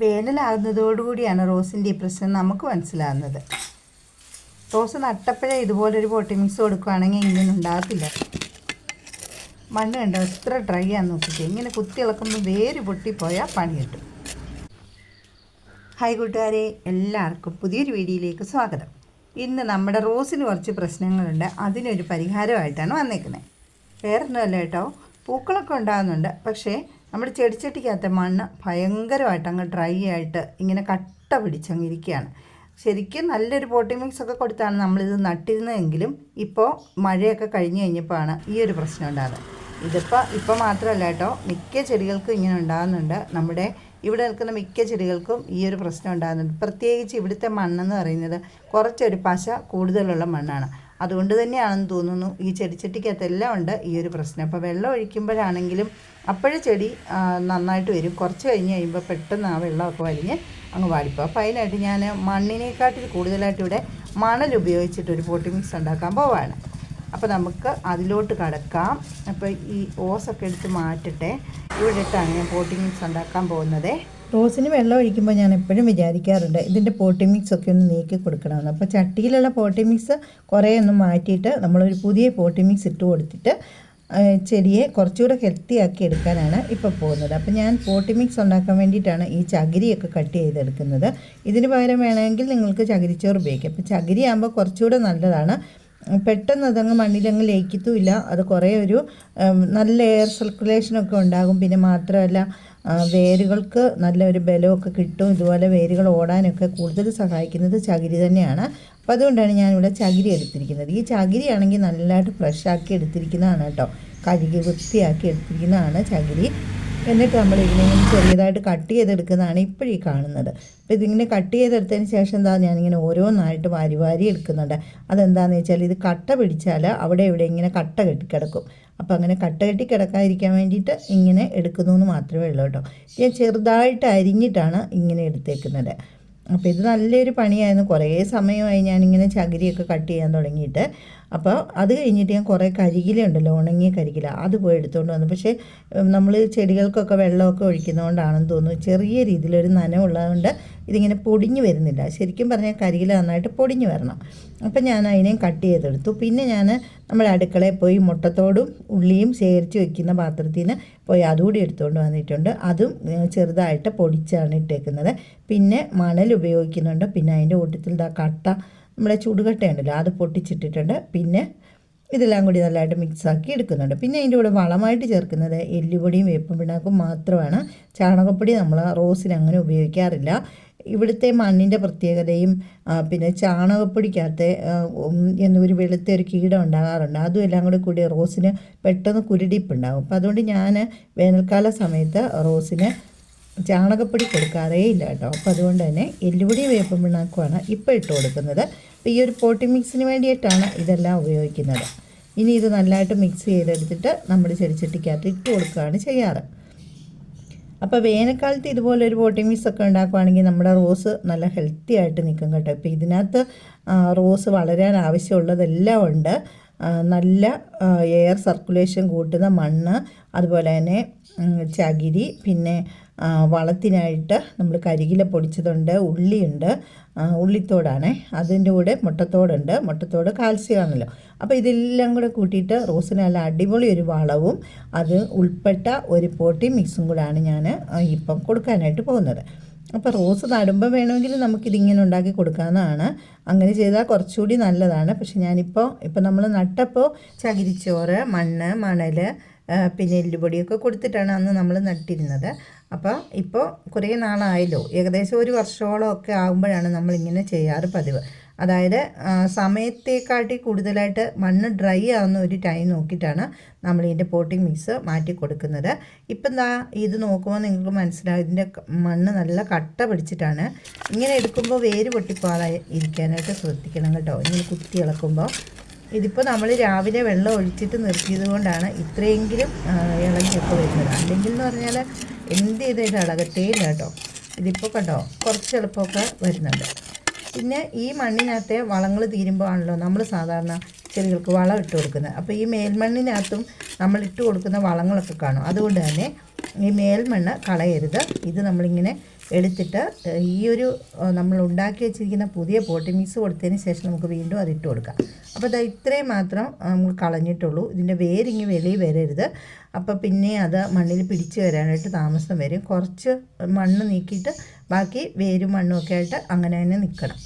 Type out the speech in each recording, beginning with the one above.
വേനലാകുന്നതോടുകൂടിയാണ് റോസിന്റെ ഈ പ്രശ്നം നമുക്ക് മനസ്സിലാകുന്നത്. റോസ് നട്ടപ്പോഴേ ഇതുപോലൊരു പോട്ടി മിക്സ് കൊടുക്കുകയാണെങ്കിൽ ഇങ്ങനെ ഉണ്ടാകത്തില്ല. മണ്ണ് കണ്ടോ? എത്ര ഡ്രൈ ആണെന്ന് നോക്കിയിട്ട് ഇങ്ങനെ കുത്തി ഇളക്കുമ്പോൾ വേര് പൊട്ടിപ്പോയാൽ പണി കിട്ടും. ഹായ് കൂട്ടുകാരെ എല്ലാവർക്കും പുതിയൊരു വീഡിയോയിലേക്ക് സ്വാഗതം. ഇന്ന് നമ്മുടെ റോസിന് കുറച്ച് പ്രശ്നങ്ങളുണ്ട്. അതിനൊരു പരിഹാരമായിട്ടാണ് വന്നേക്കുന്നത്. വേറൊന്നുമല്ല കേട്ടോ. പൂക്കളൊക്കെ ഉണ്ടാകുന്നുണ്ട്. പക്ഷേ നമ്മുടെ ചെടിച്ചട്ടിക്കകത്ത് മണ്ണ് ഭയങ്കരമായിട്ട് അങ്ങ് ഡ്രൈ ആയിട്ട് ഇങ്ങനെ കട്ട പിടിച്ചങ്ങ് ഇരിക്കുകയാണ്. ശരിക്കും നല്ലൊരു പോട്ടി മിക്സ് ഒക്കെ കൊടുത്താണ് നമ്മളിത് നട്ടിരുന്നതെങ്കിലും ഇപ്പോൾ മഴയൊക്കെ കഴിഞ്ഞ് കഴിഞ്ഞപ്പോഴാണ് ഈ ഒരു പ്രശ്നം ഉണ്ടാകുന്നത് ഇതിപ്പോൾ ഇപ്പോൾ മാത്രമല്ല കേട്ടോ മിക്ക ചെടികൾക്കും ഇങ്ങനെ ഉണ്ടാകുന്നുണ്ട്. നമ്മുടെ ഇവിടെ നിൽക്കുന്ന മിക്ക ചെടികൾക്കും ഈ ഒരു പ്രശ്നം ഉണ്ടാകുന്നുണ്ട്. പ്രത്യേകിച്ച് ഇവിടുത്തെ മണ്ണെന്ന് പറയുന്നത് കുറച്ചൊരു പശ കൂടുതലുള്ള മണ്ണാണ്. അതുകൊണ്ട് തന്നെയാണെന്ന് തോന്നുന്നു. ഈ ചെടിച്ചട്ടിക്കകത്തെല്ലാം ഉണ്ട് ഈ ഒരു പ്രശ്നം. അപ്പോൾ വെള്ളം ഒഴിക്കുമ്പോഴാണെങ്കിലും അപ്പോഴേ ചെടി നന്നായിട്ട് വരും. കുറച്ച് കഴിഞ്ഞ് കഴിയുമ്പോൾ പെട്ടെന്ന് ആ വെള്ളമൊക്കെ വലിഞ്ഞ് അങ്ങ് വാടിപ്പോൾ അപ്പോൾ അതിനായിട്ട് ഞാൻ മണ്ണിനെക്കാട്ടിൽ കൂടുതലായിട്ട് ഇവിടെ മണൽ ഉപയോഗിച്ചിട്ട് ഒരു പോട്ടി മിക്സ് ഉണ്ടാക്കാൻ പോവാണ്. അപ്പോൾ നമുക്ക് അതിലോട്ട് കടക്കാം. അപ്പോൾ ഈ ഓസൊക്കെ എടുത്ത് മാറ്റട്ടെ. ഇവിടെ ഇട്ടാണ് ഞാൻ പോട്ടി മിക്സ് ഉണ്ടാക്കാൻ പോകുന്നത്. റോസിന് വെള്ളം ഒഴിക്കുമ്പോൾ ഞാൻ എപ്പോഴും വിചാരിക്കാറുണ്ട് ഇതിന്റെ പോട്ടി മിക്സ് ഒക്കെ ഒന്ന് നീക്കി കൊടുക്കണമെന്ന്. അപ്പോൾ ചട്ടിയിലുള്ള പോട്ടി മിക്സ് കുറേ ഒന്ന് മാറ്റിയിട്ട് നമ്മളൊരു പുതിയ പോട്ടി മിക്സ് ഇട്ട് കൊടുത്തിട്ട് ചെടിയെ കുറച്ചുകൂടെ ഹെൽത്തി ആക്കി എടുക്കാനാണ് ഇപ്പോൾ പോകുന്നത്. അപ്പോൾ ഞാൻ പോട്ടി മിക്സ് ഉണ്ടാക്കാൻ വേണ്ടിയിട്ടാണ് ഈ ചകിരിയൊക്കെ കട്ട് ചെയ്തെടുക്കുന്നത്. ഇതിന് പകരം വേണമെങ്കിൽ നിങ്ങൾക്ക് ചകിരിച്ചോറ് ഉപയോഗിക്കാം. അപ്പോൾ ചകിരി ആകുമ്പോൾ കുറച്ചുകൂടെ നല്ലതാണ്. പെട്ടെന്ന് അതങ്ങ് മണ്ണിലങ്ങ് ലയിക്കത്തുമില്ല. അത് കുറേ ഒരു നല്ല എയർ സർക്കുലേഷനൊക്കെ ഉണ്ടാകും. പിന്നെ മാത്രമല്ല വേരുകൾക്ക് നല്ലൊരു ബലമൊക്കെ കിട്ടും. ഇതുപോലെ വേരുകൾ ഓടാനൊക്കെ കൂടുതൽ സഹായിക്കുന്നത് ചകിരി തന്നെയാണ്. അപ്പോൾ അതുകൊണ്ടാണ് ഞാനിവിടെ ചകിരി എടുത്തിരിക്കുന്നത്. ഈ ചകിരിയാണെങ്കിൽ നല്ലതായിട്ട് ഫ്രഷാക്കി എടുത്തിരിക്കുന്നതാണ് കേട്ടോ. കഴുകി വൃത്തിയാക്കി എടുത്തിരിക്കുന്നതാണ് ചകിരി. എന്നിട്ട് നമ്മൾ ഇതിനെ ചെറിയതായിട്ട് കട്ട് ചെയ്തെടുക്കുന്നതാണ് ഇപ്പോഴീ കാണുന്നത്. അപ്പോൾ ഇതിങ്ങനെ കട്ട് ചെയ്തെടുത്തതിന് ശേഷം എന്താ ഞാനിങ്ങനെ ഓരോന്നായിട്ട് വാരി വാരി എടുക്കുന്നുണ്ട്. അതെന്താണെന്ന് വെച്ചാൽ ഇത് കട്ട പിടിച്ചാൽ അവിടെ ഇവിടെ ഇങ്ങനെ കട്ട കെട്ടിക്കിടക്കും അപ്പോൾ അങ്ങനെ കട്ട കെട്ടി കിടക്കാതിരിക്കാൻ വേണ്ടിയിട്ട് ഇങ്ങനെ എടുക്കുന്നു എന്ന് മാത്രമേ ഉള്ളൂ കേട്ടോ. ഞാൻ ചെറുതായിട്ട് അരിഞ്ഞിട്ടാണ് ഇങ്ങനെ എടുത്തേക്കുന്നത്. അപ്പോൾ ഇത് നല്ലൊരു പണിയായിരുന്നു. കുറേ സമയമായി ഞാനിങ്ങനെ ചകിരിയൊക്കെ കട്ട് ചെയ്യാൻ തുടങ്ങിയിട്ട്. അപ്പോൾ അത് കഴിഞ്ഞിട്ട് ഞാൻ കുറേ കരികിലുണ്ടല്ലോ ഉണങ്ങിയ കരികില. അത് പോയി എടുത്തുകൊണ്ട് വന്നു. പക്ഷേ നമ്മൾ ചെടികൾക്കൊക്കെ വെള്ളമൊക്കെ ഒഴിക്കുന്നതുകൊണ്ടാണെന്ന് തോന്നുന്നു. ചെറിയ രീതിയിലൊരു നനവുള്ളതുകൊണ്ട് ഇതിങ്ങനെ പൊടിഞ്ഞു വരുന്നില്ല. ശരിക്കും പറഞ്ഞാൽ കരികില നന്നായിട്ട് പൊടിഞ്ഞു വരണം. അപ്പം ഞാൻ അതിനെയും കട്ട് ചെയ്തെടുത്തു. പിന്നെ ഞാൻ നമ്മുടെ അടുക്കളയിൽ പോയി മുട്ടത്തോടും ഉള്ളിയും ശേഖരിച്ച് വെക്കുന്ന പാത്രത്തിൽ നിന്ന് പോയി അതുകൂടി എടുത്തുകൊണ്ട് വന്നിട്ടുണ്ട്. അതും ചെറുതായിട്ട് പൊടിച്ചാണ് ഇട്ടേക്കുന്നത്. പിന്നെ മണൽ ഉപയോഗിക്കുന്നുണ്ട്. പിന്നെ അതിന്റെ കൂട്ടത്തിൽ ഇതാ കട്ട നമ്മുടെ ചുടുകട്ടയുണ്ടല്ലോ അത് പൊട്ടിച്ചിട്ടിട്ടുണ്ട്. പിന്നെ ഇതെല്ലാം കൂടി നല്ലതായിട്ട് മിക്സാക്കി എടുക്കുന്നുണ്ട്. പിന്നെ അതിന്റെ കൂടെ വളമായിട്ട് ചേർക്കുന്നത് എല്ലുപൊടിയും വേപ്പും പിണ്ണാക്കും മാത്രമാണ്. ചാണകപ്പൊടി നമ്മൾ റോസിന് അങ്ങനെ ഉപയോഗിക്കാറില്ല. ഇവിടുത്തെ മണ്ണിന്റെ പ്രത്യേകതയും പിന്നെ ചാണകപ്പൊടിക്കകത്ത് എന്നൊരു വെളുത്ത ഒരു കീടം ഉണ്ടാകാറുണ്ട്. അതും എല്ലാം കൂടി കൂടി റോസിന് പെട്ടെന്ന് കുരുടിപ്പുണ്ടാകും. അപ്പോൾ അതുകൊണ്ട് ഞാൻ വേനൽക്കാല സമയത്ത് റോസിന് ചാണകപ്പൊടി കൊടുക്കാറേ ഇല്ല കേട്ടോ. അപ്പോൾ അതുകൊണ്ട് തന്നെ എല്ലുപൊടി വേപ്പം പിണ്ണാക്കുമാണ് ഇപ്പോൾ ഇട്ട് കൊടുക്കുന്നത്. അപ്പോൾ ഈ ഒരു പോട്ടി മിക്സിന് വേണ്ടിയിട്ടാണ് ഇതെല്ലാം ഉപയോഗിക്കുന്നത്. ഇനി ഇത് നല്ലതായിട്ട് മിക്സ് ചെയ്തെടുത്തിട്ട് നമ്മൾ ചെടിച്ചട്ടിക്കകത്ത് ഇട്ട് കൊടുക്കുകയാണ് ചെയ്യാറ്. അപ്പോൾ വേനൽക്കാലത്ത് ഇതുപോലെ ഒരു പോട്ടി മിക്സ് ഒക്കെ ഉണ്ടാക്കുവാണെങ്കിൽ നമ്മുടെ റോസ് നല്ല ഹെൽത്തി ആയിട്ട് നിൽക്കും കേട്ടോ. ഇപ്പോൾ ഇതിനകത്ത് റോസ് വളരാൻ ആവശ്യമുള്ളതെല്ലാം ഉണ്ട്. നല്ല എയർ സർക്കുലേഷൻ കൂട്ടുന്ന മണ്ണ് അതുപോലെ തന്നെ ചകിരി പിന്നെ വളത്തിനായിട്ട് നമ്മൾ കരികില പൊടിച്ചതുണ്ട് ഉള്ളിയുണ്ട്. ഉള്ളിത്തോടാണ്. അതിന്റെ കൂടെ മുട്ടത്തോടുണ്ട്. മുട്ടത്തോട് കാൽസ്യം ആണല്ലോ അപ്പോൾ ഇതെല്ലാം കൂടെ കൂട്ടിയിട്ട് റോസിന് നല്ല അടിപൊളി ഒരു വളവും അത് ഉൾപ്പെട്ട ഒരു പോട്ടി മിക്സും കൂടാണ് ഞാൻ ഇപ്പം കൊടുക്കാനായിട്ട് പോകുന്നത്. അപ്പോൾ റോസ് നടുമ്പോൾ വേണമെങ്കിൽ നമുക്കിതിങ്ങനെ ഉണ്ടാക്കി കൊടുക്കാവുന്നതാണ്. അങ്ങനെ ചെയ്താൽ കുറച്ചുകൂടി നല്ലതാണ്. പക്ഷേ ഞാനിപ്പോൾ ഇപ്പോൾ നമ്മൾ നട്ടപ്പോൾ ചകിരിച്ചോറ് മണ്ണ് മണൽ പിന്നെ എല്ലുപൊടിയൊക്കെ കൊടുത്തിട്ടാണ് അന്ന് നമ്മൾ നട്ടിരുന്നത്. അപ്പോൾ ഇപ്പോൾ കുറേ നാളായല്ലോ. ഏകദേശം ഒരു വർഷമോളം ഒക്കെ ആകുമ്പോഴാണ് നമ്മളിങ്ങനെ ചെയ്യാറ് പതിവ്. അതായത് സമയത്തേക്കാട്ടി കൂടുതലായിട്ട് മണ്ണ് ഡ്രൈ ആവുന്ന ഒരു ടൈം നോക്കിയിട്ടാണ് നമ്മൾ ഇതിന്റെ പോട്ടിംഗ് മിക്സ് മാറ്റി കൊടുക്കുന്നത്. ഇപ്പം എന്താ ഇത് നോക്കുമ്പോൾ നിങ്ങൾക്ക് മനസ്സിലാവും. ഇതിന്റെ മണ്ണ് നല്ല കട്ട പിടിച്ചിട്ടാണ് ഇങ്ങനെ എടുക്കുമ്പോൾ വേര് പൊട്ടിപ്പോകാതെ ഇരിക്കാനായിട്ട് ശ്രദ്ധിക്കണം കേട്ടോ. ഇങ്ങനെ കുത്തി ഇളക്കുമ്പോൾ. ഇതിപ്പോൾ നമ്മൾ രാവിലെ വെള്ളം ഒഴിച്ചിട്ട് നിർത്തിയത് കൊണ്ടാണ് ഇത്രയെങ്കിലും ഇളകിയൊക്കെ വരുന്നത്. അല്ലെങ്കിൽ എന്ന് പറഞ്ഞാൽ എന്ത് ചെയ്തിട്ട് ഇളകത്തേ ഇല്ല കേട്ടോ. ഇതിപ്പോൾ കണ്ടോ കുറച്ച് എളുപ്പമൊക്കെ വരുന്നുണ്ട്. പിന്നെ ഈ മണ്ണിനകത്തെ വളങ്ങൾ തീരുമ്പോഴാണല്ലോ നമ്മൾ സാധാരണ ചെടികൾക്ക് വളം ഇട്ട് കൊടുക്കുന്നത്. അപ്പോൾ ഈ മേൽമണ്ണിനകത്തും നമ്മൾ ഇട്ട് കൊടുക്കുന്ന വളങ്ങളൊക്കെ കാണും. അതുകൊണ്ട് തന്നെ ഈ മേൽമണ്ണ് കളയരുത്. ഇത് നമ്മളിങ്ങനെ എടുത്തിട്ട് ഈ ഒരു നമ്മൾ ഉണ്ടാക്കി വെച്ചിരിക്കുന്ന പുതിയ പോട്ടി മിക്സ് കൊടുത്തതിന് ശേഷം നമുക്ക് വീണ്ടും അത് ഇട്ട് കൊടുക്കാം. അപ്പോൾ അത് ഇത്രയും മാത്രം നമ്മൾ കളഞ്ഞിട്ടുള്ളൂ. ഇതിന്റെ വേരിങ്ങി വെളിയിൽ വരരുത്. അപ്പോൾ പിന്നെ അത് മണ്ണിൽ പിടിച്ച് വരാനായിട്ട് താമസം വരും. കുറച്ച് മണ്ണ് നീക്കിയിട്ട് ബാക്കി വേരും മണ്ണും ഒക്കെ ആയിട്ട് അങ്ങനെ തന്നെ നിൽക്കണം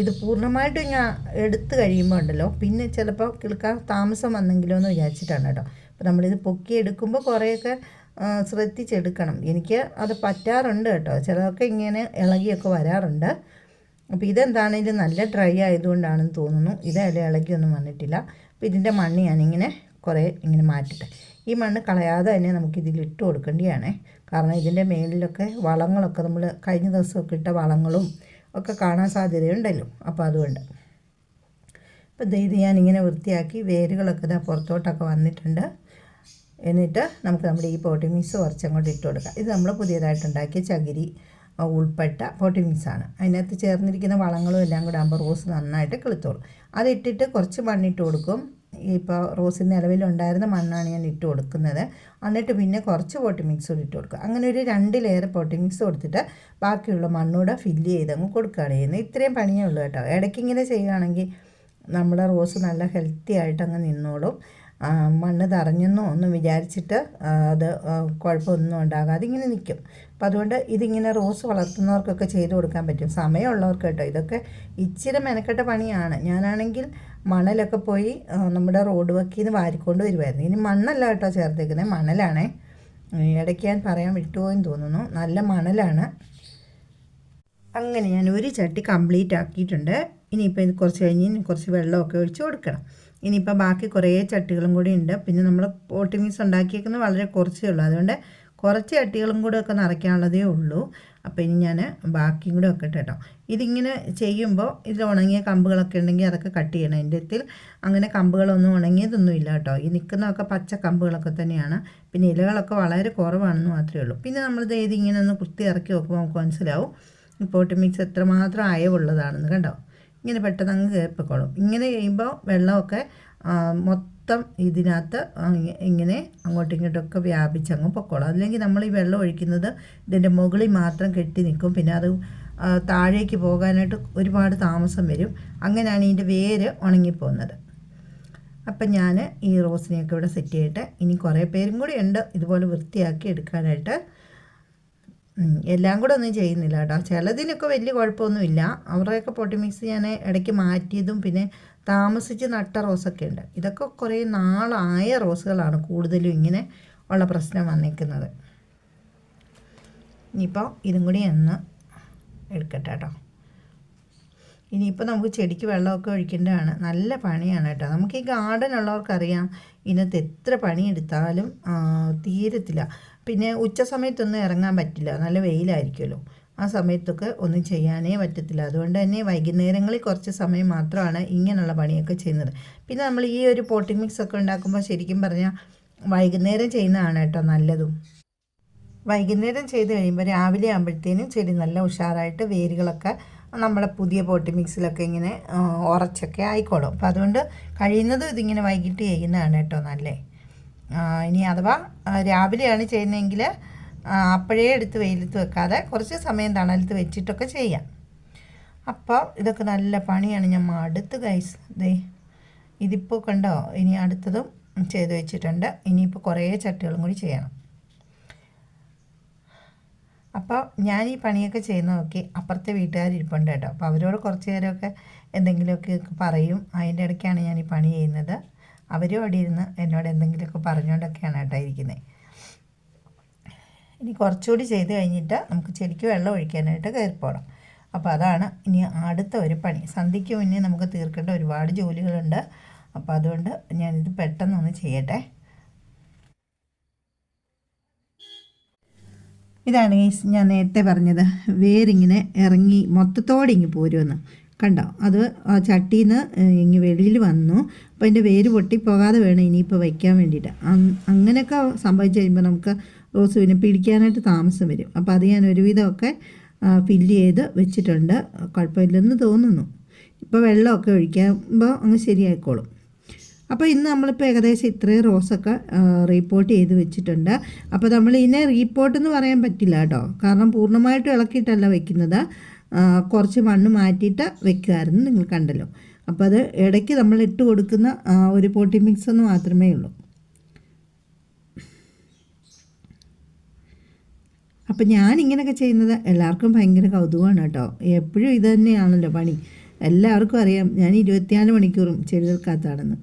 ഇത് പൂർണമായിട്ടും ഞാൻ എടുത്തു കഴിയുമ്പോൾ ഉണ്ടല്ലോ പിന്നെ ചിലപ്പോൾ കിളിക്കാൻ താമസം വന്നെങ്കിലോ എന്ന് വിചാരിച്ചിട്ടാണ് കേട്ടോ. അപ്പോൾ നമ്മളിത് പൊക്കി എടുക്കുമ്പോൾ കുറേയൊക്കെ ശ്രദ്ധിച്ചെടുക്കണം. എനിക്ക് അത് പറ്റാറുണ്ട് കേട്ടോ. ചിലതൊക്കെ ഇങ്ങനെ ഇളകിയൊക്കെ വരാറുണ്ട്. അപ്പോൾ ഇതെന്താണെങ്കിലും നല്ല ഡ്രൈ ആയതുകൊണ്ടാണെന്ന് തോന്നുന്നു. ഇതല്ല ഇളകിയൊന്നും വന്നിട്ടില്ല. അപ്പോൾ ഇതിന്റെ മണ്ണ് ഞാനിങ്ങനെ കുറേ ഇങ്ങനെ മാറ്റട്ടെ. ഈ മണ്ണ് കളയാതെ തന്നെ നമുക്കിതിൽ ഇട്ട് കൊടുക്കേണ്ടിയാണ്. കാരണം ഇതിന്റെ മേളിലൊക്കെ വളങ്ങളൊക്കെ നമ്മൾ കഴിഞ്ഞ ദിവസമൊക്കെ ഇട്ട വളങ്ങളും ഒക്കെ കാണാൻ സാധ്യതയുണ്ടല്ലോ. അപ്പോൾ അതുകൊണ്ട്. അപ്പോൾ ഇത് ഞാനിങ്ങനെ വൃത്തിയാക്കി വേരുകളൊക്കെ ഇതാ പുറത്തോട്ടൊക്കെ വന്നിട്ടുണ്ട്. എന്നിട്ട് നമുക്ക് നമ്മുടെ ഈ പോട്ടി മിക്സ് കുറച്ചങ്ങോട്ട് ഇട്ട് കൊടുക്കാം. ഇത് നമ്മൾ പുതിയതായിട്ട് ഉണ്ടാക്കിയ ചകിരി ഉൾപ്പെട്ട പോട്ടി മിക്സാണ് അതിനകത്ത് ചേർന്നിരിക്കുന്ന വളങ്ങളും എല്ലാം കൂടെ ആകുമ്പോൾ റോസ് നന്നായിട്ട് കിളുത്തോളും. അതിട്ടിട്ട് കുറച്ച് മണ്ണിട്ട് കൊടുക്കും. ഇപ്പോൾ റോസിൽ നിലവിലുണ്ടായിരുന്ന മണ്ണാണ് ഞാൻ ഇട്ട് കൊടുക്കുന്നത്. എന്നിട്ട് പിന്നെ കുറച്ച് പോട്ടി മിക്സ് കൂടി ഇട്ട് കൊടുക്കുക. അങ്ങനെ ഒരു രണ്ട് ലെയർ പോട്ടി മിക്സ് കൊടുത്തിട്ട് ബാക്കിയുള്ള മണ്ണൂടെ ഫില്ല് ചെയ്തങ്ങ് കൊടുക്കുകയാണ് ചെയ്യുന്നത്. ഇത്രയും പണിയേ ഉള്ളൂ കേട്ടോ. ഇടയ്ക്ക് ഇങ്ങനെ ചെയ്യുകയാണെങ്കിൽ നമ്മുടെ റോസ് നല്ല ഹെൽത്തി ആയിട്ട് അങ്ങ് നിന്നോളും. മണ്ണ് തറഞ്ഞെന്നോ ഒന്നും വിചാരിച്ചിട്ട് അത് കുഴപ്പമൊന്നും ഉണ്ടാകാതെ ഇങ്ങനെ നിൽക്കും. അപ്പോൾ അതുകൊണ്ട് ഇതിങ്ങനെ റോസ് വളർത്തുന്നവർക്കൊക്കെ ചെയ്ത് കൊടുക്കാൻ പറ്റും. സമയമുള്ളവർക്ക് കേട്ടോ. ഇതൊക്കെ ഇച്ചിരി മെനക്കെട്ട പണിയാണ്. ഞാനാണെങ്കിൽ മണലൊക്കെ പോയി നമ്മുടെ റോഡ് വക്കിൽ നിന്ന് വാരിക്കൊണ്ട് വരുമായിരുന്നു ഇനി മണ്ണല്ല കേട്ടോ ചേർത്തേക്കുന്നത് മണലാണേ. ഇടയ്ക്ക് ഞാൻ പറയാൻ വിട്ടുപോയെന്ന് തോന്നുന്നു. നല്ല മണലാണ്. അങ്ങനെ ഞാൻ ഒരു ചട്ടി കംപ്ലീറ്റ് ആക്കിയിട്ടുണ്ട് ഇനിയിപ്പോൾ ഇത് കുറച്ച് കഴിഞ്ഞ് കുറച്ച് വെള്ളമൊക്കെ ഒഴിച്ച് കൊടുക്കണം. ഇനിയിപ്പോൾ ബാക്കി കുറേ ചട്ടികളും കൂടി ഉണ്ട്. പിന്നെ നമ്മൾ പോട്ടി മീൻസ് ഉണ്ടാക്കിയേക്കുന്നത് വളരെ കുറച്ചേ ഉള്ളൂ. അതുകൊണ്ട് കുറച്ച് ചട്ടികളും കൂടെ ഒക്കെ നിറയ്ക്കാനുള്ളതേ ഉള്ളൂ. അപ്പോൾ ഇനി ഞാൻ ബാക്കിയും കൂടെ ഒക്കെ കേട്ടോ ഇതിങ്ങനെ ചെയ്യുമ്പോൾ ഇതിൽ ഉണങ്ങിയ കമ്പുകളൊക്കെ ഉണ്ടെങ്കിൽ അതൊക്കെ കട്ട് ചെയ്യണം. എന്റെ ഇതിൽ അങ്ങനെ കമ്പുകളൊന്നും ഉണങ്ങിയതൊന്നും ഇല്ല കേട്ടോ ഈ നിൽക്കുന്നതൊക്കെ പച്ച കമ്പുകളൊക്കെ തന്നെയാണ്. പിന്നെ ഇലകളൊക്കെ വളരെ കുറവാണെന്ന് മാത്രമേ ഉള്ളൂ. പിന്നെ നമ്മളിത് ഇതിങ്ങനെ ഒന്ന് കുത്തി ഇറക്കി നോക്കുമ്പോൾ നമുക്ക് മനസ്സിലാവും. പോട്ടി മിക്സ് എത്രമാത്രം അയവുള്ളതാണെന്ന് കണ്ടോ? ഇങ്ങനെ പെട്ടെന്ന് അങ്ങ് കയറിപ്പോക്കോളും ഇങ്ങനെ ചെയ്യുമ്പോൾ വെള്ളമൊക്കെ മൊത്തം ഇതിനകത്ത് ഇങ്ങനെ അങ്ങോട്ടും ഇങ്ങോട്ടൊക്കെ വ്യാപിച്ചങ്ങ് പൊക്കോളും. അല്ലെങ്കിൽ നമ്മൾ ഈ വെള്ളം ഒഴിക്കുന്നത് ഇതിന്റെ മുകളിൽ മാത്രം കെട്ടി നിൽക്കും. പിന്നെ അത് താഴേക്ക് പോകാനായിട്ട് ഒരുപാട് താമസം വരും. അങ്ങനെയാണ് ഇതിന്റെ വേര് ഉണങ്ങിപ്പോകുന്നത്. അപ്പം ഞാൻ ഈ റോസിനെയൊക്കെ ഇവിടെ സെറ്റ് ചെയ്തിട്ട് ഇനി കുറേ പേരും കൂടി ഉണ്ട്. ഇതുപോലെ വൃത്തിയാക്കി എടുക്കാനായിട്ട് എല്ലാം കൂടെ ഒന്നും ചെയ്യുന്നില്ല കേട്ടോ. ചിലതിനൊക്കെ വലിയ കുഴപ്പമൊന്നുമില്ല. അവരുടെയൊക്കെ പൊട്ടി മിക്സ് ഞാൻ ഇടയ്ക്ക് മാറ്റിയതും പിന്നെ താമസിച്ച് നട്ട റോസൊക്കെ ഉണ്ട്. ഇതൊക്കെ കുറേ നാളായ റോസുകളാണ് കൂടുതലും ഇങ്ങനെ ഉള്ള പ്രശ്നം വന്നിരിക്കുന്നത്. ഇനിയിപ്പോൾ ഇതും കൂടി ഒന്ന് എടുക്കട്ടെ കേട്ടോ. ഇനിയിപ്പോൾ നമുക്ക് ചെടിക്ക് വെള്ളമൊക്കെ ഒഴിക്കേണ്ടതാണ്. നല്ല പണിയാണ് കേട്ടോ. നമുക്ക് ഈ ഗാർഡൻ ഉള്ളവർക്കറിയാം ഇതിനകത്ത് എത്ര പണിയെടുത്താലും തീരത്തില്ല. പിന്നെ ഉച്ച സമയത്തൊന്നും ഇറങ്ങാൻ പറ്റില്ല. നല്ല വെയിലായിരിക്കുമല്ലോ. ആ സമയത്തൊക്കെ ഒന്നും ചെയ്യാനേ പറ്റത്തില്ല. അതുകൊണ്ട് തന്നെ വൈകുന്നേരങ്ങളിൽ കുറച്ച് സമയം മാത്രമാണ് ഇങ്ങനെയുള്ള പണിയൊക്കെ ചെയ്യുന്നത്. പിന്നെ നമ്മൾ ഈ ഒരു പോട്ടിംഗ് മിക്സ് ഒക്കെ ഉണ്ടാക്കുമ്പോൾ ശരിക്കും പറഞ്ഞാൽ വൈകുന്നേരം ചെയ്യുന്നതാണ് കേട്ടോ നല്ലതും. വൈകുന്നേരം ചെയ്ത് കഴിയുമ്പോൾ രാവിലെ ആകുമ്പോഴത്തേനും ചെടി നല്ല ഉഷാറായിട്ട് വേരുകളൊക്കെ നമ്മുടെ പുതിയ പോട്ടി മിക്സിലൊക്കെ ഇങ്ങനെ ഉറച്ചൊക്കെ ആയിക്കോളും. അപ്പോൾ അതുകൊണ്ട് കഴിയുന്നതും ഇതിങ്ങനെ വൈകിട്ട് ചെയ്യുന്നതാണ് കേട്ടോ നല്ലേ? ഇനി അഥവാ രാവിലെയാണ് ചെയ്യുന്നതെങ്കിൽ അപ്പോഴേ എടുത്ത് വെയിലത്ത് വെക്കാതെ കുറച്ച് സമയം തണലത്ത് വെച്ചിട്ടൊക്കെ ചെയ്യാം. അപ്പോൾ ഇതൊക്കെ നല്ല പണിയാണ് ഞാൻ അടുത്ത് ഗൈസ് ദേ ഇതിപ്പോൾ കണ്ടോ? ഇനി അടുത്തതും ചെയ്ത് വെച്ചിട്ടുണ്ട്. ഇനിയിപ്പോൾ കുറേ ചട്ടികളും കൂടി ചെയ്യണം. അപ്പോൾ ഞാൻ ഈ പണിയൊക്കെ ചെയ്യുന്ന നോക്കി അപ്പുറത്തെ വീട്ടുകാരിപ്പുണ്ട് കേട്ടോ. അപ്പോൾ അവരോട് കുറച്ച് നേരമൊക്കെ എന്തെങ്കിലുമൊക്കെ പറയും. അതിന്റെ ഇടയ്ക്കാണ് ഞാൻ ഈ പണി ചെയ്യുന്നത്. അവരും അവിടെ ഇരുന്ന് എന്നോട് എന്തെങ്കിലുമൊക്കെ പറഞ്ഞുകൊണ്ടൊക്കെയാണ് കേട്ടോ ഇരിക്കുന്നത് ഇനി കുറച്ചുകൂടി ചെയ്ത് കഴിഞ്ഞിട്ട് നമുക്ക് ചെടിക്ക് വെള്ളം ഒഴിക്കാനായിട്ട് കയറിപ്പോണം. അപ്പോൾ അതാണ് ഇനി അടുത്ത ഒരു പണി. സന്ധ്യയ്ക്ക് മുന്നേ നമുക്ക് തീർക്കേണ്ട ഒരുപാട് ജോലികളുണ്ട്. അപ്പോൾ അതുകൊണ്ട് ഞാനിത് പെട്ടെന്നൊന്ന് ചെയ്യട്ടെ. ഇതാണ് ഞാൻ നേരത്തെ പറഞ്ഞത്. വേരിങ്ങനെ ഇറങ്ങി മൊത്തത്തോടെ ഇങ്ങ് പോരുമെന്ന് കണ്ടോ? അത് ആ ചട്ടിയിൽ നിന്ന് ഇങ്ങ് വെളിയിൽ വന്നു. അപ്പോൾ അതിന്റെ വേര് പൊട്ടിപ്പോകാതെ വേണം ഇനിയിപ്പോൾ വയ്ക്കാൻ വേണ്ടിയിട്ട്. അങ് അങ്ങനെയൊക്കെ സംഭവിച്ചു കഴിയുമ്പോൾ നമുക്ക് റോസ് പിന്നെ പിടിക്കാനായിട്ട് താമസം വരും. അപ്പോൾ അത് ഞാൻ ഒരുവിധമൊക്കെ ഫില്ല് ചെയ്ത് വെച്ചിട്ടുണ്ട്. കുഴപ്പമില്ലെന്ന് തോന്നുന്നു. ഇപ്പോൾ വെള്ളമൊക്കെ ഒഴിക്കുമ്പോൾ അങ്ങ് ശരിയായിക്കോളും. അപ്പോൾ ഇന്ന് നമ്മളിപ്പോൾ ഏകദേശം ഇത്രയും റോസൊക്കെ റീപ്പോർട്ട് ചെയ്ത് വെച്ചിട്ടുണ്ട്. അപ്പോൾ നമ്മൾ ഇതിനെ റീപ്പോർട്ട് എന്ന് പറയാൻ പറ്റില്ല കേട്ടോ. കാരണം പൂർണമായിട്ടും ഇളക്കിയിട്ടല്ല വെക്കുന്നത്. കുറച്ച് മണ്ണ് മാറ്റിയിട്ട് വെക്കുമായിരുന്നു നിങ്ങൾ കണ്ടല്ലോ. അപ്പോൾ അത് ഇടയ്ക്ക് നമ്മൾ ഇട്ട് കൊടുക്കുന്ന ഒരു പോട്ടി മിക്സ് എന്ന് മാത്രമേ ഉള്ളൂ. അപ്പം ഞാൻ ഇങ്ങനെയൊക്കെ ചെയ്യുന്നത് എല്ലാവർക്കും ഭയങ്കര കൗതുകമാണ് കേട്ടോ. എപ്പോഴും ഇത് തന്നെയാണല്ലോ പണി. എല്ലാവർക്കും അറിയാം ഞാൻ ഇരുപത്തിനാല് മണിക്കൂറും ചെടികൾക്കകത്താണെന്ന്.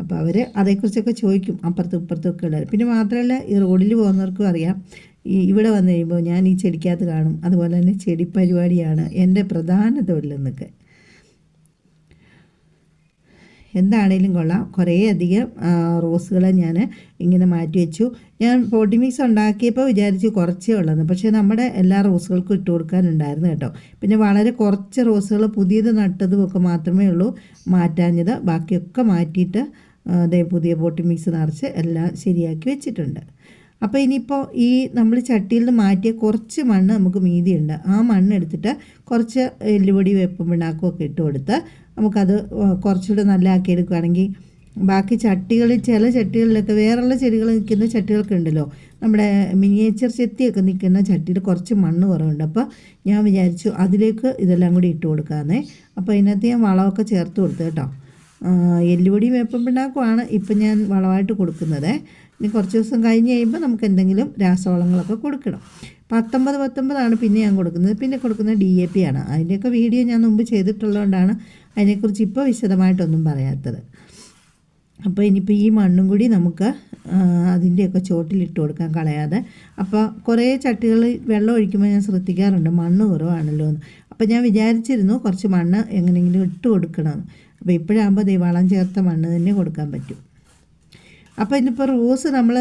അപ്പോൾ അവർ അതേക്കുറിച്ചൊക്കെ ചോദിക്കും അപ്പുറത്തും ഇപ്പുറത്തും ഒക്കെ ഉള്ളത് പിന്നെ മാത്രമല്ല ഈ റോഡിൽ പോകുന്നവർക്കും അറിയാം. ഈ ഇവിടെ വന്നു കഴിയുമ്പോൾ ഞാൻ ഈ ചെടിക്കകത്ത് കാണും. അതുപോലെ തന്നെ ചെടി പരിപാടിയാണ് എന്റെ പ്രധാന തൊഴിലെന്നൊക്കെ എന്താണേലും കൊള്ളാം. കുറേ അധികം റോസുകളെ ഞാൻ ഇങ്ങനെ മാറ്റി വെച്ചു. ഞാൻ പോട്ടി മിക്സ് ഉണ്ടാക്കിയപ്പോൾ വിചാരിച്ചു കുറച്ചേ ഉള്ളതെന്ന് പക്ഷേ നമ്മുടെ എല്ലാ റോസുകൾക്കും ഇട്ട് കൊടുക്കാനുണ്ടായിരുന്നു കേട്ടോ. പിന്നെ വളരെ കുറച്ച് റോസുകൾ പുതിയത് നട്ടതും ഒക്കെ മാത്രമേ ഉള്ളൂ. മാറ്റാഞ്ഞത്. ബാക്കിയൊക്കെ മാറ്റിയിട്ട് അതേ പുതിയ ബോട്ടി മിക്സ് നിറച്ച് എല്ലാം ശരിയാക്കി വെച്ചിട്ടുണ്ട്. അപ്പോൾ ഇനിയിപ്പോൾ ഈ നമ്മൾ ചട്ടിയിൽ നിന്ന് മാറ്റിയ കുറച്ച് മണ്ണ് നമുക്ക് മീതിയുണ്ട്. ആ മണ്ണ് എടുത്തിട്ട് കുറച്ച് എല്ലുപൊടി വേപ്പും പിണ്ണാക്കുമൊക്കെ ഇട്ട് കൊടുത്ത് നമുക്കത് കുറച്ചുകൂടെ നല്ല ആക്കി എടുക്കുകയാണെങ്കിൽ ബാക്കി ചട്ടികളിൽ ചില ചട്ടികളിലൊക്കെ വേറെയുള്ള ചെടികൾ നിൽക്കുന്ന ചട്ടികളൊക്കെ ഉണ്ടല്ലോ. നമ്മുടെ മിനിയേച്ചർ ചെത്തിയൊക്കെ നിൽക്കുന്ന ചട്ടിയിൽ കുറച്ച് മണ്ണ് കുറവുണ്ട്. അപ്പോൾ ഞാൻ വിചാരിച്ചു അതിലേക്ക് ഇതെല്ലാം കൂടി ഇട്ട് കൊടുക്കാമെന്നേ. അപ്പോൾ ഇതിനകത്ത് ഞാൻ വളമൊക്കെ ചേർത്ത് കൊടുത്തു കേട്ടോ. എല്ലുപൊടിയും വേപ്പം പിണ്ണാക്കുമാണ് ഇപ്പം ഞാൻ വളമായിട്ട് കൊടുക്കുന്നത്. ഇനി കുറച്ച് ദിവസം കഴിഞ്ഞ് കഴിയുമ്പോൾ നമുക്ക് എന്തെങ്കിലും രാസവളങ്ങളൊക്കെ കൊടുക്കണം. പത്തൊമ്പത് പത്തൊമ്പതാണ് പിന്നെ ഞാൻ കൊടുക്കുന്നത്. പിന്നെ കൊടുക്കുന്നത് ഡി എ പി ആണ്. അതിന്റെയൊക്കെ വീഡിയോ ഞാൻ മുമ്പ് ചെയ്തിട്ടുള്ളതുകൊണ്ടാണ് അതിനെക്കുറിച്ച് ഇപ്പോൾ വിശദമായിട്ടൊന്നും പറയാത്തത്. അപ്പോൾ ഇനിയിപ്പോൾ ഈ മണ്ണും കൂടി നമുക്ക് അതിന്റെയൊക്കെ ചോട്ടിലിട്ട് കൊടുക്കാൻ കളയാതെ. അപ്പോൾ കുറേ ചട്ടികൾ വെള്ളം ഒഴിക്കുമ്പോൾ ഞാൻ ശ്രദ്ധിക്കാറുണ്ട്. മണ്ണ് കുറവാണല്ലോ എന്ന്. അപ്പോൾ ഞാൻ വിചാരിച്ചിരുന്നു കുറച്ച് മണ്ണ് എങ്ങനെയെങ്കിലും ഇട്ട് കൊടുക്കണമെന്ന് അപ്പോൾ ഇപ്പോഴാകുമ്പോൾ ദൈവളം വളം ചേർത്ത മണ്ണ് തന്നെ കൊടുക്കാൻ പറ്റും. അപ്പോൾ ഇന്നിപ്പോൾ റോസ് നമ്മൾ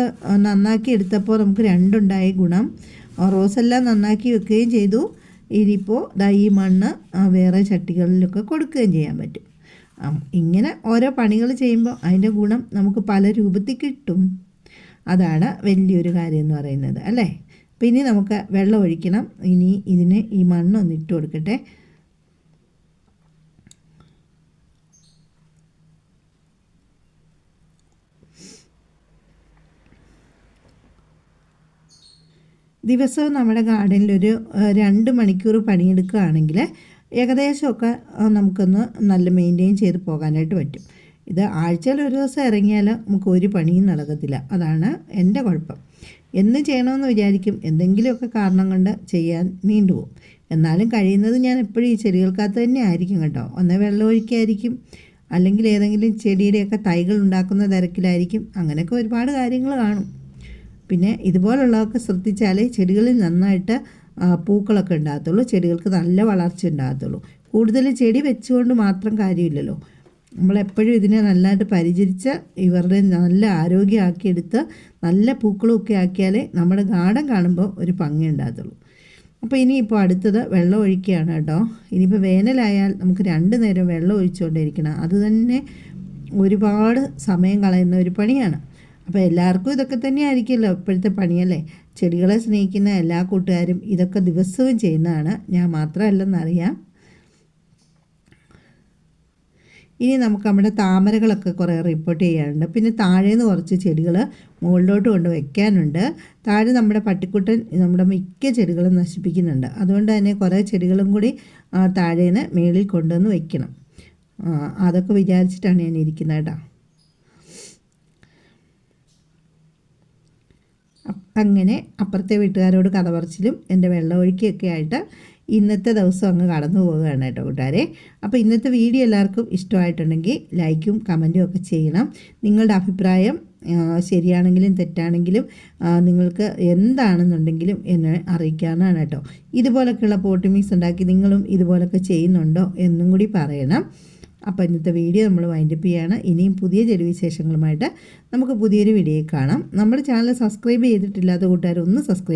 നന്നാക്കി എടുത്തപ്പോൾ നമുക്ക് രണ്ടുണ്ടായ ഗുണം. റോസെല്ലാം നന്നാക്കി വെക്കുകയും ചെയ്തു. ഇനിയിപ്പോൾ ദാ ഈ മണ്ണ് വേറെ ചട്ടികളിലൊക്കെ കൊടുക്കുകയും ചെയ്യാൻ പറ്റും. ഇങ്ങനെ ഓരോ പണികൾ ചെയ്യുമ്പോൾ അതിന്റെ ഗുണം നമുക്ക് പല രൂപത്തിൽ കിട്ടും. അതാണ് വലിയൊരു കാര്യം എന്ന് പറയുന്നത് അല്ലേ? പിന്നെ നമുക്ക് വെള്ളം ഒഴിക്കണം. ഇനി ഇതിന് ഈ മണ്ണൊന്ന് ഇട്ട് കൊടുക്കട്ടെ. ദിവസവും നമ്മുടെ ഗാർഡനിൽ ഒരു രണ്ട് മണിക്കൂർ പണിയെടുക്കുകയാണെങ്കിൽ ഏകദേശമൊക്കെ നമുക്കൊന്ന് നല്ല മെയിന്റെയിൻ ചെയ്ത് പോകാനായിട്ട് പറ്റും. ഇത് ആഴ്ചയിൽ ഒരു ദിവസം ഇറങ്ങിയാൽ നമുക്ക് ഒരു പണിയും നടക്കത്തില്ല അതാണ് എന്റെ കുഴപ്പം. എന്ന് ചെയ്യണമെന്ന് വിചാരിക്കും. എന്തെങ്കിലുമൊക്കെ കാരണം കൊണ്ട് ചെയ്യാൻ നീണ്ടുപോകും എന്നാലും കഴിയുന്നത് ഞാൻ എപ്പോഴും ഈ ചെടികൾക്കകത്ത് തന്നെ ആയിരിക്കും കേട്ടോ. ഒന്ന് വെള്ളമൊഴിക്കായിരിക്കും അല്ലെങ്കിൽ ഏതെങ്കിലും ചെടിയുടെയൊക്കെ തൈകൾ ഉണ്ടാക്കുന്ന തിരക്കിലായിരിക്കും. അങ്ങനെയൊക്കെ ഒരുപാട് കാര്യങ്ങൾ കാണും. പിന്നെ ഇതുപോലുള്ളതൊക്കെ ശ്രദ്ധിച്ചാലേ ചെടികളിൽ നന്നായിട്ട് പൂക്കളൊക്കെ ഉണ്ടാകത്തുള്ളൂ. ചെടികൾക്ക് നല്ല വളർച്ച ഉണ്ടാകത്തുള്ളൂ. കൂടുതൽ ചെടി വെച്ചുകൊണ്ട് മാത്രം കാര്യമില്ലല്ലോ. നമ്മളെപ്പോഴും ഇതിനെ നല്ലതായിട്ട് പരിചരിച്ച് ഇവരുടെ നല്ല ആരോഗ്യമാക്കിയെടുത്ത് നല്ല പൂക്കളൊക്കെ ആക്കിയാലേ നമ്മുടെ ഗാർഡൻ കാണുമ്പോൾ ഒരു ഭംഗി ഉണ്ടാകത്തുള്ളൂ. അപ്പോൾ ഇനിയിപ്പോൾ അടുത്തത് വെള്ളം ഒഴിക്കുകയാണ് കേട്ടോ. ഇനിയിപ്പോൾ വേനലായാൽ നമുക്ക് രണ്ട് നേരം വെള്ളം ഒഴിച്ചുകൊണ്ടിരിക്കണം. അത് തന്നെ ഒരുപാട് സമയം കളയുന്ന ഒരു പണിയാണ്. അപ്പോൾ എല്ലാവർക്കും ഇതൊക്കെ തന്നെ ആയിരിക്കുമല്ലോ ഇപ്പോഴത്തെ പണിയല്ലേ? ചെടികളെ സ്നേഹിക്കുന്ന എല്ലാ കൂട്ടുകാരും ഇതൊക്കെ ദിവസവും ചെയ്യുന്നതാണ്. ഞാൻ മാത്രമല്ലെന്നറിയാം. ഇനി നമുക്ക് നമ്മുടെ താമരകളൊക്കെ കുറേ റിപ്പോർട്ട് ചെയ്യാനുണ്ട്. പിന്നെ താഴേന്ന് കുറച്ച് ചെടികൾ മുകളിലോട്ട് കൊണ്ട് വയ്ക്കാനുണ്ട് താഴെ നമ്മുടെ പട്ടിക്കുട്ടൻ നമ്മുടെ മിക്ക ചെടികളും നശിപ്പിക്കുന്നുണ്ട്. അതുകൊണ്ട് തന്നെ കുറേ ചെടികളും കൂടി താഴേന്ന് മേളിൽ കൊണ്ടുവന്ന് വയ്ക്കണം അതൊക്കെ വിചാരിച്ചിട്ടാണ് ഞാൻ ഇരിക്കുന്നത് കേട്ടോ. അങ്ങനെ അപ്പുറത്തെ വീട്ടുകാരോട് കഥ പറച്ചിലും എന്റെ വെള്ളമൊഴുക്കിയൊക്കെ ആയിട്ട് ഇന്നത്തെ ദിവസം അങ്ങ് കടന്നു പോവുകയാണ് കേട്ടോ കൂട്ടുകാരെ. അപ്പോൾ ഇന്നത്തെ വീഡിയോ എല്ലാവർക്കും ഇഷ്ടമായിട്ടുണ്ടെങ്കിൽ ലൈക്കും കമന്റും ഒക്കെ ചെയ്യണം. നിങ്ങളുടെ അഭിപ്രായം ശരിയാണെങ്കിലും തെറ്റാണെങ്കിലും നിങ്ങൾക്ക് എന്താണെന്നുണ്ടെങ്കിലും എന്നെ അറിയിക്കാനാണ് കേട്ടോ. ഇതുപോലൊക്കെയുള്ള പോട്ടിമിക്സ് ഉണ്ടാക്കി നിങ്ങളും ഇതുപോലൊക്കെ ചെയ്യുന്നുണ്ടോ എന്നും കൂടി പറയണം. അപ്പോൾ ഇന്നത്തെ വീഡിയോ നമ്മൾ വൈൻഡപ്പ് ചെയ്യുകയാണ് ഇനിയും പുതിയ ചെലവിശേഷങ്ങളുമായിട്ട് നമുക്ക് പുതിയൊരു വീഡിയോ കാണാം. നമ്മുടെ ചാനൽ സബ്സ്ക്രൈബ് ചെയ്തിട്ടില്ലാത്ത കൂട്ടുകാർ ഒന്ന് സബ്സ്ക്രൈബ്